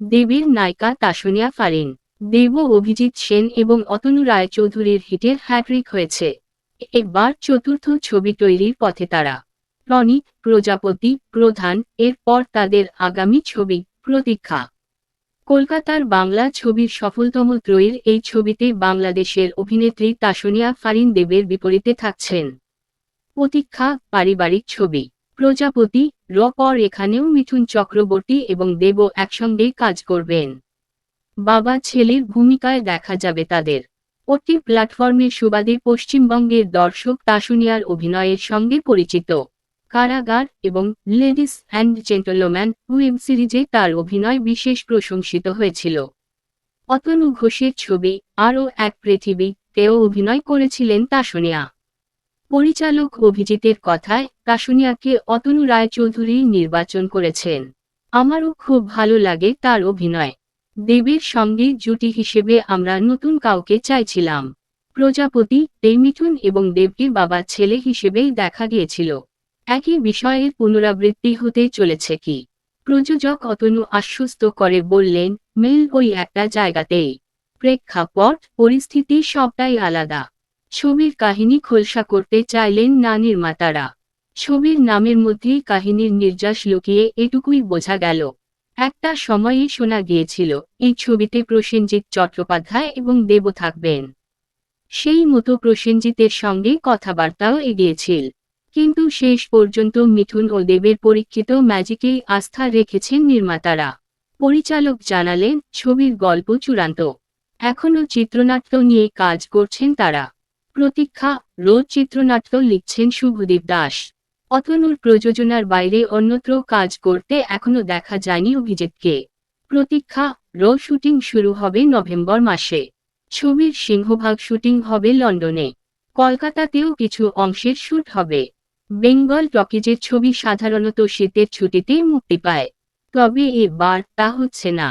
দেবীর নায়িকা তাসনিয়া ফারিন, দেব অভিজিৎ সেন এবং অতনু রায়চৌধুরীর হিটের হ্যাট্রিক হয়েছে। এবার চতুর্থ ছবি তৈরির পথে তারা। রনি প্রজাপতি, প্রধান, এরপর তাদের আগামী ছবি, প্রতীক্ষা। কলকাতার বাংলা ছবির সফলতম ত্রয়ীর এই ছবিতে বাংলাদেশের অভিনেত্রী তাসনিয়া ফারিন দেবের বিপরীতে থাকছেন। প্রতীক্ষা, পারিবারিক ছবি। প্রজাপতি র পর এখানেও মিঠুন চক্রবর্তী এবং দেব একসঙ্গে কাজ করবেন। বাবা ছেলের ভূমিকায় দেখা যাবে তাদের। ওটি প্ল্যাটফর্মের সুবাদে পশ্চিমবঙ্গের দর্শক তাসুনিয়ার অভিনয়ের সঙ্গে পরিচিত। কারাগার এবং লেডিস অ্যান্ড জেন্টলম্যান ওয়েব সিরিজে তার অভিনয় বিশেষ প্রশংসিত হয়েছিল। অতনু ঘোষের ছবি, আরও এক পৃথিবী তেও অভিনয় করেছিলেন তাসুনিয়া। পরিচালক অভিজিতের কথায় তাসুনিয়াকে অতনু রায়চৌধুরী নির্বাচন করেছেন। আমারও খুব ভালো লাগে তার অভিনয়। দেবের সঙ্গে জুটি হিসেবে আমরা নতুন কাউকে চাইছিলাম। প্রজাপতি মিঠুন এবং দেবকে বাবা ছেলে হিসেবেই দেখা গিয়েছিল। একই বিষয়ের পুনরাবৃত্তি হতে চলেছে কি? প্রযোজক অতনু আশ্বস্ত করে বললেন, মিল ওই একটা জায়গাতেই। প্রেক্ষাপট, পরিস্থিতি সবটাই আলাদা। ছবির কাহিনী খোলসা করতে চাইলেন না নির্মাতারা ছবির নামের মধ্যেই কাহিনীর নির্যাস লুকিয়ে এটুকুই বোঝা গেল। একটা সময়ে শোনা গিয়েছিল, এই ছবিতে প্রসেনজিৎ চট্টোপাধ্যায় এবং দেব থাকবেন। সেই মতো প্রসেনজিতের সঙ্গে কথাবার্তাও এগিয়েছিল। কিন্তু শেষ পর্যন্ত মিথুন ও দেবের পরীক্ষিত ম্যাজিকেই আস্থা রেখেছেন নির্মাতারা। পরিচালক জানালেন, ছবির গল্প চূড়ান্ত। এখনও চিত্রনাট্য নিয়ে কাজ করছেন তারা। প্রতীক্ষা রোজ চিত্রনাট্য লিখছেন শুভদীপ দাস। অতনুর প্রযোজনার বাইরে অন্যত্র কাজ করতে এখনও দেখা যায়নি অভিজিৎকে। প্রতীক্ষা, র শুটিং শুরু হবে নভেম্বর মাসে। ছবির সিংহভাগ শুটিং হবে লন্ডনে। কলকাতাতেও কিছু অংশের শুট হবে। বেঙ্গল টকিজের ছবি সাধারণত শীতের ছুটিতেই মুক্তি পায়। তবে এবার তা হচ্ছে না।